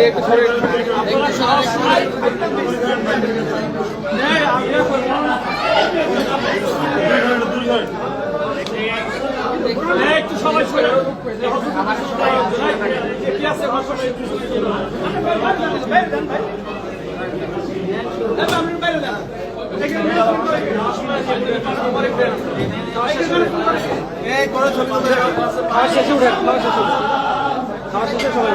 একটু সরে একটু সরে। খাওয়া শেষে উঠে খাওয়া শেষে খাওয়া শেষে সবাই